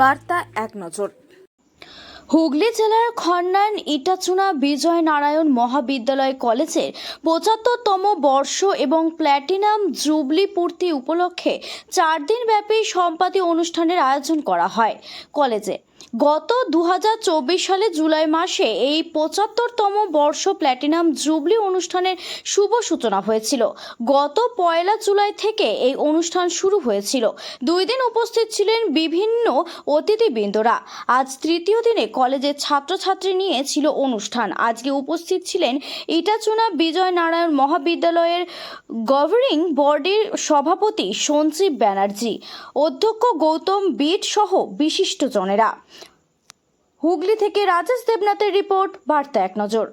বার্তা এক নজর। হুগলি জেলার খন্নান, ইটাচুনা বিজয় নারায়ণ মহাবিদ্যালয় কলেজের পঁচাত্তরতম বর্ষ এবং প্ল্যাটিনাম জুবলি পূর্তি উপলক্ষে চার দিনব্যাপী সম্পাদী অনুষ্ঠানের আয়োজন করা হয় কলেজে। গত দু হাজার চব্বিশ সালে জুলাই মাসে এই পঁচাত্তরতম বর্ষ প্ল্যাটিনাম জুবলি অনুষ্ঠানের শুভ সূচনা হয়েছিল। গত পয়লা জুলাই থেকে এই অনুষ্ঠান শুরু হয়েছিল। দুই দিন উপস্থিত ছিলেন বিভিন্ন অতিথিবৃন্দরা। আজ তৃতীয় দিনে কলেজের ছাত্রছাত্রী নিয়ে ছিল অনুষ্ঠান। আজকে উপস্থিত ছিলেন ইটাচুনা বিজয় নারায়ণ মহাবিদ্যালয়ের গভর্নিং বডির সভাপতি সঞ্জীব ব্যানার্জি। অধ্যক্ষ গৌতম বিট সহ বিশিষ্টজনেরা। হুগলি থেকে রাজেশ দেবনাথের রিপোর্ট বার্তা এক নজর।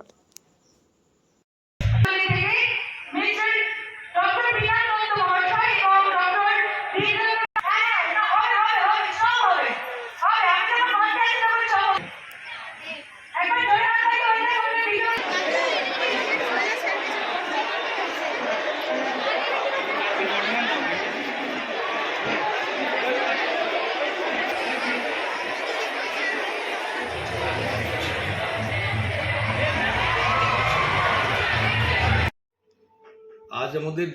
আজ আমাদের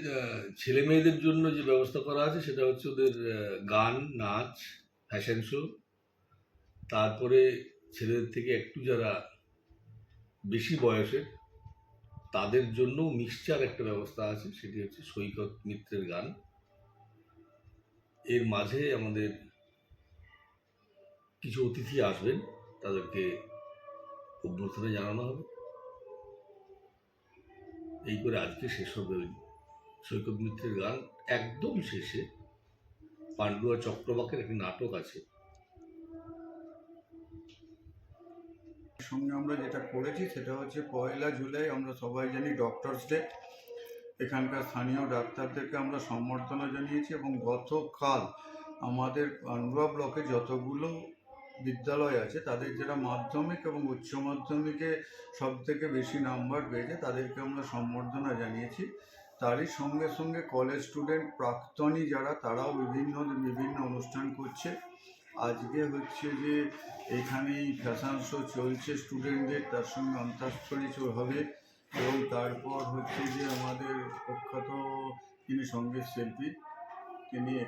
ছেলে মেয়েদের জন্য যে ব্যবস্থা করা আছে সেটা হচ্ছে ওদের গান, নাচ ফ্যাশন শো তারপরে ছেলেদের থেকে একটু যারা বেশি বয়সের, তাদের জন্য মিক্সচার একটা ব্যবস্থা আছে, সেটি হচ্ছে সৈকত মিত্রের গান। এর মাঝে আমাদের কিছু অতিথি আসবেন, তাদেরকে অভ্যর্থনা জানানো হবে। এই করে আজকে শেষ হবে ওই সৈকত মিত্রের গান। একদম শেষে পান্ডুয়া চক্রবাকের একটি নাটক আছে। সঙ্গে আমরা যেটা করেছি সেটা হচ্ছে পয়লা জুলাই আমরা সবাই জানি ডক্টরস ডে এখানকার স্থানীয় ডাক্তারদেরকে আমরা সম্বর্ধনা জানিয়েছি এবং গতকাল আমাদের পান্ডুয়া ব্লকে যতগুলো বিদ্যালয় আছে, তাদের যারা মাধ্যমিক এবং উচ্চ মাধ্যমিকে সব থেকে বেশি নাম্বার পেয়েছে, তাদেরকে আমরা সম্বর্ধনা জানিয়েছি। তারই সঙ্গে সঙ্গে কলেজ স্টুডেন্ট প্রাক্তনী যারা, তারাও বিভিন্ন বিভিন্ন অনুষ্ঠান করছে। আজকে হচ্ছে যে এখানেই ফ্যাশন শো চলছে স্টুডেন্টদের তার সঙ্গে অন্তাক্ষরী হবে। এবং তারপর হচ্ছে যে আমাদের প্রখ্যাত তিনি সংগীত শিল্পী, তিনি